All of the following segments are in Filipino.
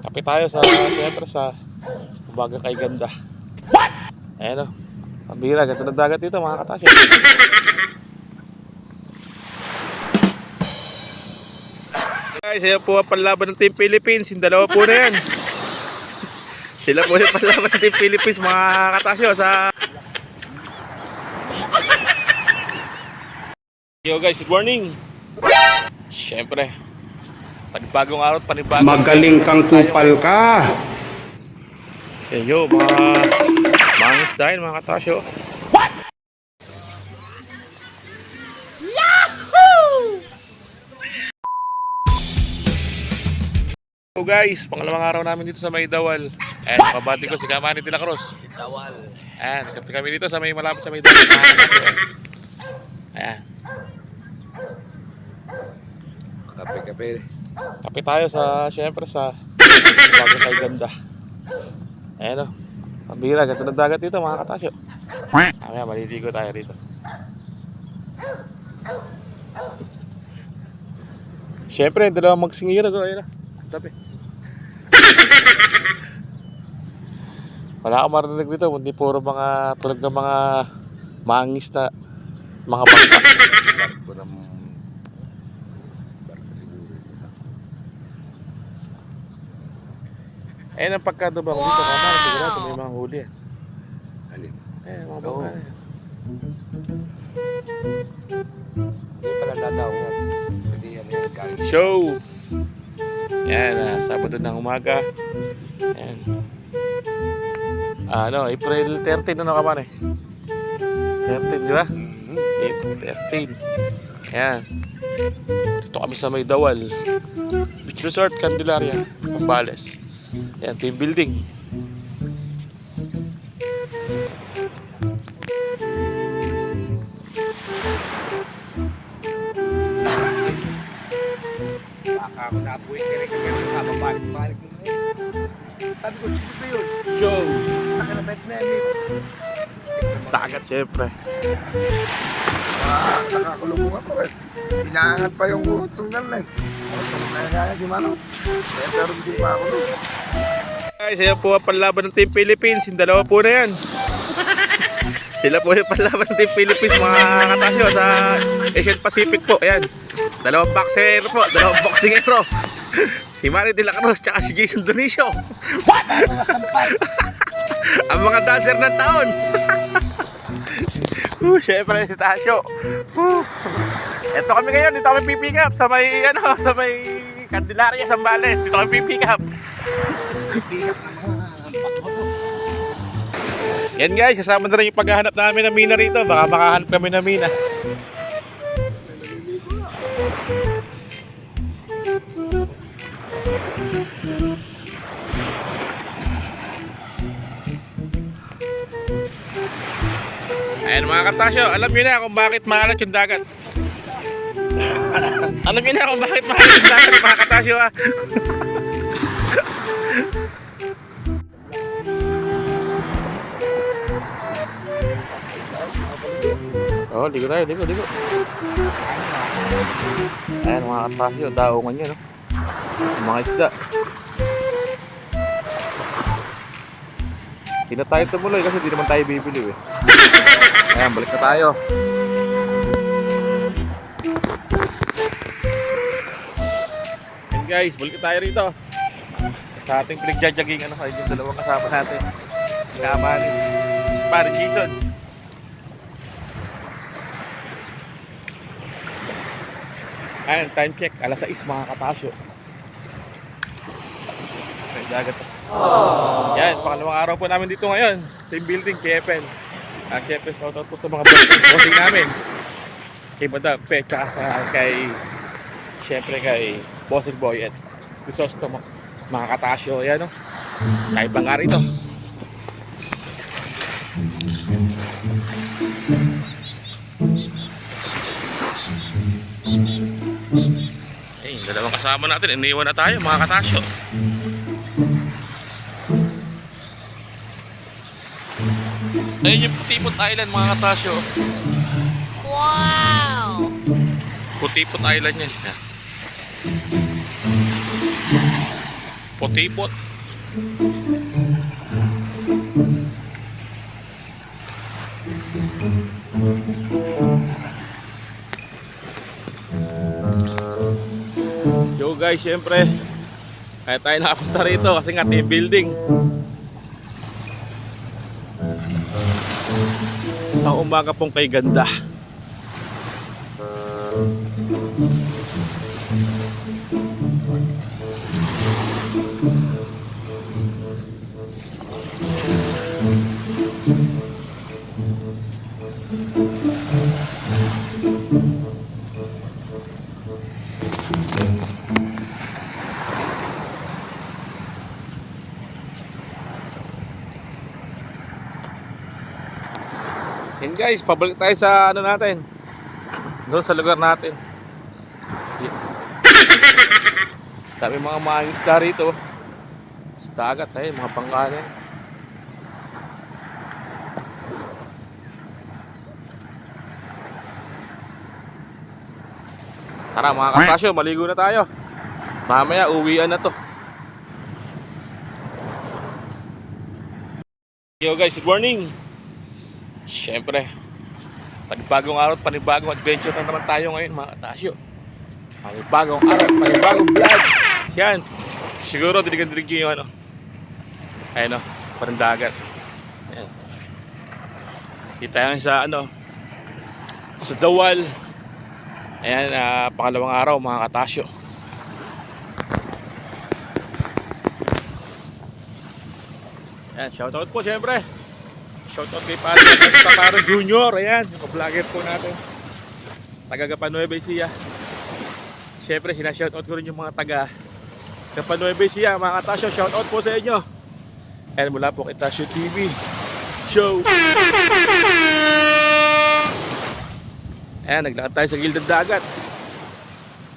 Kape tayo sa, siyempre sa umaga kay ganda. What? Ayan o. Ang bira, ganda ng dagat dito mga katasyo. Guys, ayan po ang panlaban ng Team Philippines. Yung dalawa po na yan. Sila po yung panlaban ng Team Philippines mga katasyo sa... Yo guys, good morning. Siyempre, panibagong araw panibagong... Magaling kang kupal ka. Eh, yo, mga mga isda yun, mga katasyo. What? So guys, pangalawang araw namin dito sa Maydawal. Ayan, pabati ko si Kamani de la Cruz. Tawal. Ayan, kami kami dito sa may malapit sa Maydawal. Ayan, Kape-kape. Kape tayo sa, syempre sa bago kay ganda. Ayan o. Ang bira, ganda ng dagat dito mga katasyo. Mamaya, maliligo tayo rito. Siyempre, dalawang magsingiro ko. Ayun na. Tabi. Wala akong marinig dito, kundi puro mga tulog ng mga mangis na mga bangka. Barko ng... Barko siguro. Eh, ang pagkadubang dito, kamara, sigurado may mga huli. yan. Alin? Eh, mga Oo. bangka. yan. Hindi pala dadawat. Kasi ano yan, galing. Show! Yan, ah, Sabado ng umaga. Yan. Ah, ano, April 13, ano ka man eh? 13, di ba? Mhm. April 13. Yan. Dito kami sa may Dawal. Beach Resort, Candelaria, Pambales. Yan, team building. Baka ako nabuhay ka rin kaya nakababalik-balik mo ngayon. Sabi ko, sino ba yun? Show! Nakalabit na yan eh. Dagat, syempre. Ah, nakakulubong ako eh. Inaangat pa yung utong nan eh. Kaya si Manong. Kaya pero pa ako. Guys, ayan po ang panlaban ng Team Philippines. Yung dalawa po na yan. Sila po yung panlaban ng Team Philippines, mga katasyo, sa Asian Pacific po. Ayan. Dalawang boxer po, dalawang boxingero. Si Manny De La Cruz, tsaka si Jason Donicio. ang mga dancer ng taon. uh, syempre si Tasyo. Uh. Ito kami ngayon, dito kami pipick up sa may, ano, sa may Candelaria, Zambales. Dito kami pipick up. Yan guys, kasama na rin yung paghahanap namin ng mina rito. Baka makahanap kami ng mina. Ayan mga katasyo, alam nyo na kung bakit maalat yung dagat. Na kung bakit dagat mga katasyo ah. Oh, ligo tayo, ligo, ligo. Ayan mga katasyo, daungan nyo, no? Mga isda. Hindi na tayo tumuloy kasi di naman tayo bibili eh. Ayan, balik na tayo. Guys, balik tayo rito. Sa ating pinagjajagingan ano, ayun yung dalawang kasama natin. Naman, si Pare Jason. Ayan, time check. Alas 6 mga katasyo. May dagat. Yan, pangalawang araw po namin dito ngayon. Team building, KFL. Ah, KFL, shoutout po sa mga bossing, namin. Kay Madam Pe, kay, syempre kay Bossing Boy at Crisostomo. Mga katasyo, yan o. Kay nga rito. Eh, dalawang kasama natin, iniwan na tayo mga katasyo. Ayun yung Putipot Island mga katasyo. Wow! Putipot Island yan. Yan. Potipot. Yo guys, syempre kaya tayo nakapunta rito kasi nga team building. Isang umaga pong kay ganda. Yan guys, pabalik tayo sa ano natin. Doon sa lugar natin. Dami mga mangisda rito. Sa dagat tayo, mga pangkalan. Tara mga kapasyo, maligo na tayo. Mamaya uwian na to. Yo guys, good morning. Siyempre, panibagong araw at panibagong adventure na naman tayo ngayon mga katasyo. Panibagong araw panibagong vlog. Yan. Siguro dinigan-dinig nyo yung ano. Ayun o, parang dagat. Yan. Kita yan sa ano, sa Dawal. Ayan, ah, pangalawang araw mga katasyo. Yan, shoutout po siyempre. Shoutout kay Padre Tataro Junior. Ayan, yung vlogger po natin. Taga Gapanueva Ecija. Siyempre, sinashoutout ko rin yung mga taga Gapanueva Ecija. Mga katasyo, shoutout po sa inyo. And mula po kay Tasyo TV. Show! Ayan, naglakad tayo sa gilid ng dagat.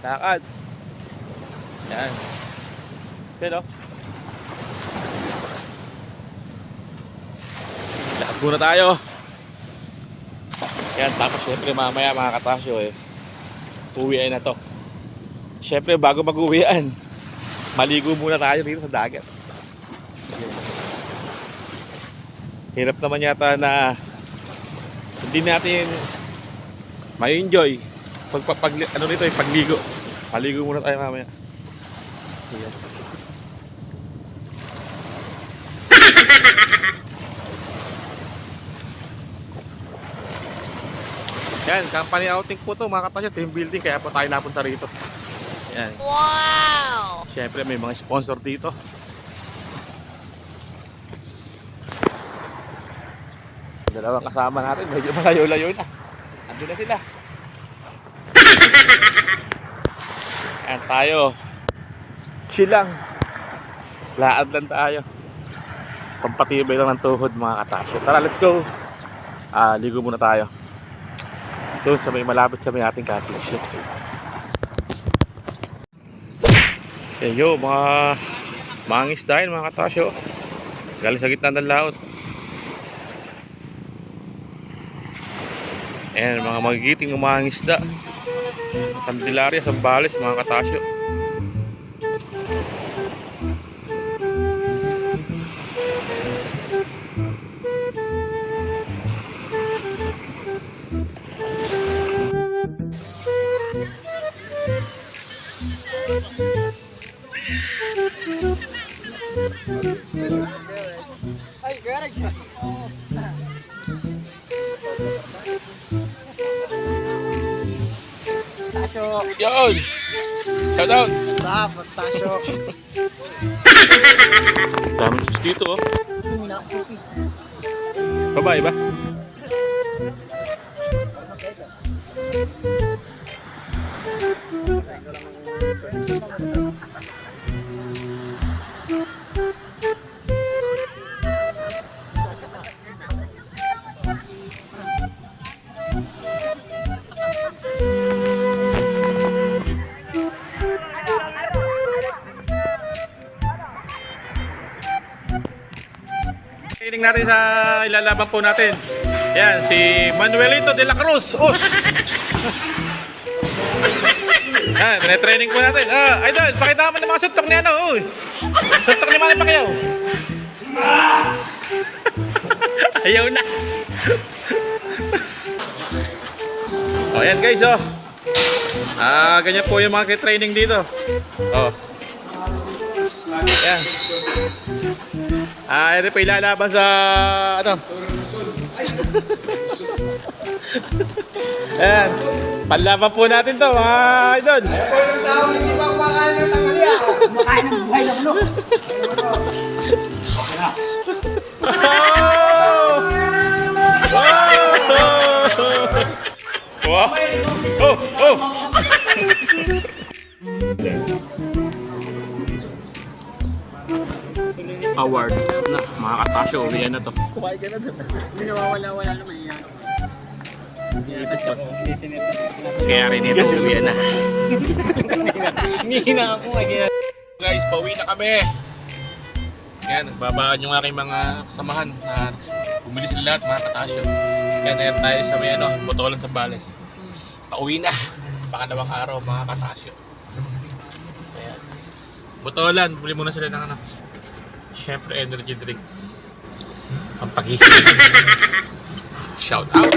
Lakad. Ayan. Ayan o. Lakad muna tayo. Yan, tapos syempre mamaya mga katasyo eh. Uwian na to. Syempre bago mag-uwian, maligo muna tayo dito sa dagat. Hirap naman yata na hindi natin may enjoy pag, pag, pag ano nito yung pagligo. Maligo muna tayo mamaya. Ayan. Yan, company outing po to mga kapatid, team building kaya po tayo napunta rito. Yan. Wow! Siyempre may mga sponsor dito. Dalawang kasama natin, medyo malayo-layo na. Ando na sila. Ayan tayo. Chill lang. Laad lang tayo. Pampatibay lang ng tuhod mga katasyo. Tara, let's go. Ah, ligo muna tayo. Doon sa may malapit sa may ating cottage. Eh yo, mga mangis dahil mga katasyo. Galing sa gitna ng laot. Ayan, mga magigiting umangisda. Candelaria, Sambales, mga katasyo. Stasyo. Yun! Shout out! Stop, stasyo. Dami dito oh. Babae ba? Tingnan natin sa ilalaban po natin. Yan, si Manuelito de la Cruz. Oh! Ah, training po natin. Ah, idol, pakita mo ng mga suntok ni ano, uy. Suntok ni Manny Pacquiao. Ayaw na. Oh, yan guys, oh. Ah, ganyan po yung mga training dito. Oh. Yan. Ah, ito pa ilalaban sa ano? Ayan. Panlaban po natin to, mga idol. Kumakain ng buhay lang, ano? Wow! Oh! Oh! Award na mga katasyo, uwi na to. Hindi nawawala-wala naman yan. Kaya rin ito, uwi na. Hinihina ako kaya Guys, pauwi na kami. Yan, nagbabaan yung aking mga kasamahan na bumili sila lahat, mga katasyo. Yan, na tayo sa may ano, botolan sa Bales. Pauwi na. Pangalawang araw, mga katasyo. Ayan. Botolan, bumili muna sila ng ano. Siyempre, energy drink. Pampagising. Shout out.